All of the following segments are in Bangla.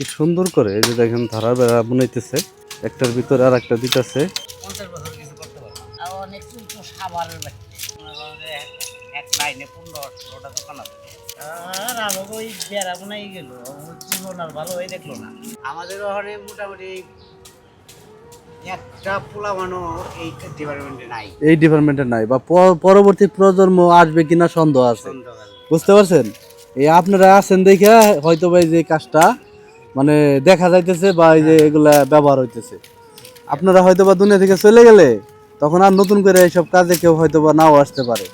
কি সুন্দর করে এই যে দেখেন ধারা বেড়া বানাইতেছে। একটার ভিতরে আর একটা দিতেছে মোটামুটি একটা পোলা মানো এই ডিপার্টমেন্টে নাই। এই ডিপার্টমেন্টে নাই বা পরবর্তী প্রজন্ম আসবে কিনা সন্দেহ আছে। বুঝতে পারছেন? এই আপনারা আছেন দেখে হয়তো এই যে কাজটা মানে দেখা যাইতেছে বা এই যে এগুলা ব্যবহার হইতেছে। আপনারা হয়তো বা দুনিয়া থেকে চলে গেলে তখন আর নতুন করে এইসব কাজে কেউ হয়তো বা নাও আসতে পারে।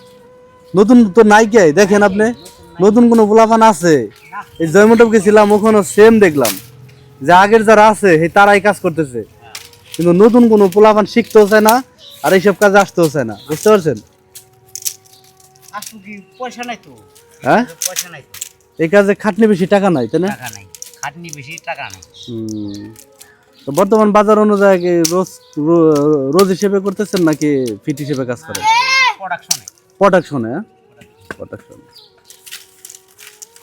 নতুন তো নাই কে দেখেন আপনি নতুন কোনো পোলাপান আছে? এই জয়মন্ডপ গেছিলাম ওখানে সেম দেখলাম। যে আগের যারা আছে সেই তারাই কাজ করতেছে। কিন্তু নতুন কোনো পোলাপান শিখতেও চায় না আর এইসব কাজে আসতেও চায় না। বুঝতে পারছেন? পয়সা নাই তো? হ্যাঁ? পয়সা নাই এই কাজে খাটনি বেশি টাকা নাই তাই না? টাকা নাই। খাটনি বেশি টাকা নাই। তো বর্তমান বাজার অনুযায়ী কি রোজ রোজ হিসেবে করতেছেন নাকি ফিট হিসেবে কাজ করেন? প্রোডাকশনে প্রোডাকশনে প্রোডাকশন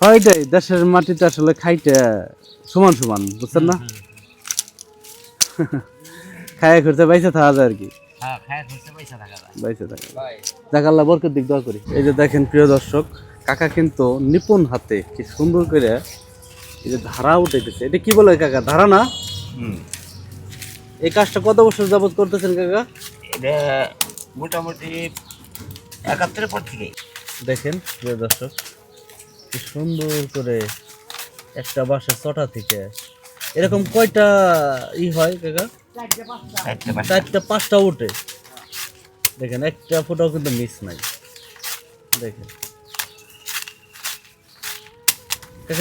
হয়টাই দেশের মাটিতে আসলে খাইতে সমান সমান বুঝছেন না? খায় করতে বাইসে থাকা যায় আর কি। হ্যাঁ পয়সা যাক আল্লাহ বরকত দিক দোয়া করি। এই যে দেখেন প্রিয় দর্শক কাকা কিন্তু নিপুণ হাতে কি সুন্দর করে এই যে ধারা উঠাইতেছে এটা কি বলে কাকা? ধারা না? এই কাজটা কত বছর যাবত করতেছেন কাকা? এটা মোটামুটি একাত্তরের পর থেকে। দেখেন প্রিয় দর্শক কি সুন্দর করে একটা বাসা ছটা থেকে এরকম কয়টা ই হয় কাকা? চারটা পাঁচটা। উঠে। দেখেন একটা ফোটাও কিন্তু মিস নাই। দেখেন।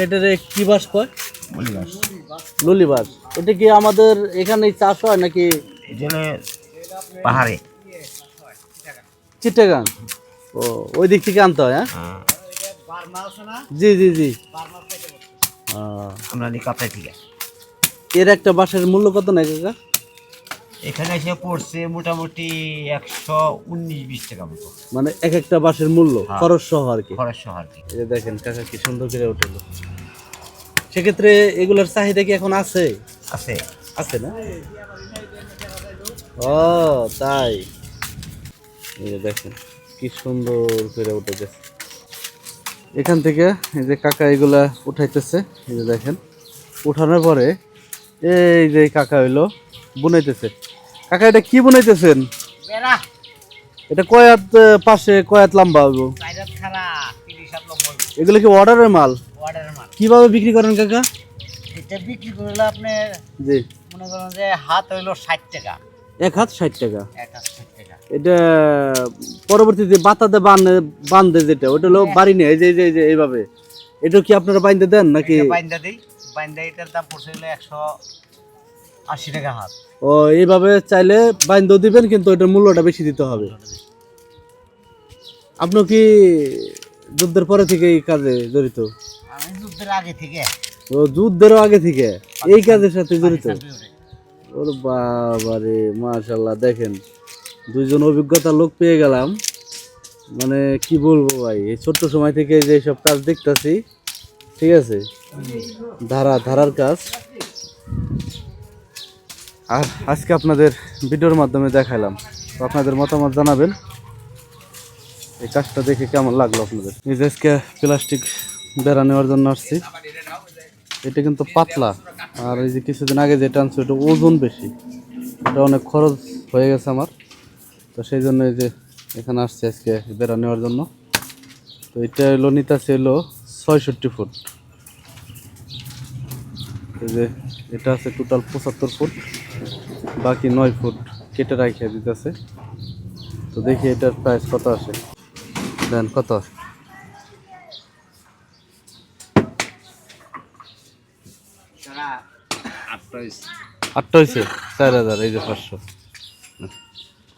এটারে কি বাস কয়? লুলি বাস এটা কি আমাদের এখানে চাষ হয় নাকি? এখানে পাহাড়ে। চিটাগাং। ও ওই দিক থেকে আনতে হয় হ্যাঁ? জি জি জি। আমরা নি থেকে এর একটা বাসের মূল্য কত নাই কাকা? এখানে এসে পড়ছে মোটামুটি একশো উনিশ বিশ টাকা মতো। মানে এক একটা বাসের মূল্য হ্যাঁ। খরচ সহ আর কি। খরচ সহ আর কি। এই যে দেখেন কাকা কি সুন্দর করে উঠল। সেক্ষেত্রে এগুলোর চাহিদা কি এখন আছে? আছে। আছে না? ও তাই। এই যে দেখেন কি সুন্দর করে উঠে গেছে এখান থেকে এই যে কাকা এগুলা উঠাইতেছে এই যে দেখেন। উঠানোর পরে এই যে কাকা হইল বুনাইতেছে। কাকা এটা কি বুনাইতেছেন? এটা কয়াত পাশে কয়াত লম্বা হইব? এগুলো কি অর্ডারের মাল? কীভাবে বিক্রি করেন কাকা? এটা বিক্রি করলে আপনি জি। মনে করেন যে হাত হইল ষাট টাকা। এক হাত ষাট টাকা? এটা পরবর্তীতে বাতাতে বান্ধে বান্ধে যেটা ওটা হলো বাড়ি নেই যে যে- যে এইভাবে। এটা কি আপনারা বাইন্ধে দেন নাকি? বাইন্দা দিই। বাইন্দা এটার দাম পড়ছে হলো একশো আশি টাকা হাত। ও এইভাবে চাইলে বাইন্ধেও দিবেন কিন্তু ওটার মূল্যটা বেশি দিতে হবে। আপনি কি যুদ্ধের পরে থেকে এই কাজে জড়িত? আমি যুদ্ধের আগে থেকে। ও যুদ্ধেরও আগে থেকে? এই কাজের সাথে জড়িত? ওর বাবা রে মাশাল্লাহ দেখেন দুইজন অভিজ্ঞতা লোক পেয়ে গেলাম। মানে কি বলব ভাই এই ছোট্ট সময় থেকে যে সব কাজ দেখতেছি ঠিক আছে? ধারা ধারার কাজ। আর আজকে আপনাদের ভিডিওর মাধ্যমে দেখালাম তো আপনাদের মতামত জানাবেন। এই কাজটা দেখে কেমন লাগল আপনাদের? এই যে আজকে প্লাস্টিক বেড়া নেওয়ার জন্য আসছি। এটা কিন্তু পাতলা। আর এই যে কিছুদিন আগে যেটা আনছো এটা ওজন বেশি। এটা অনেক খরচ হয়ে গেছে আমার। তো সেই জন্য এই যে এখানে আসছে আজকে বেড়া নেওয়ার জন্য। তো এটা হলো নিতাছে হলো ছয়ষট্টি ফুট। এই যে এটা আছে টোটাল পঁচাত্তর ফুট। বাকি নয় ফুট কেটে রাখিয়ে দিতেছে। তো দেখি এটার প্রাইস কত আসে। দেন কত? আটটা হয়েছে চার হাজার, এই যে পাঁচশো।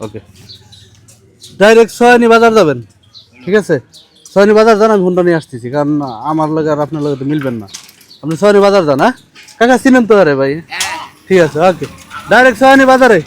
ওকে। ডাইরেক্ট সয়নি বাজার যাবেন। ঠিক আছে? সয়নি বাজার যান, আমি হুন্ডা নিয়ে আসতেছি। কারণ আমার লগে আর আপনার লগে তো মিলবেন না। আপনি সয়নি বাজার যান হ্যাঁ? কাকা চিনেন তো আরে ভাই। ঠিক আছে, ওকে। ডাইরেক্ট সয়নি বাজারে?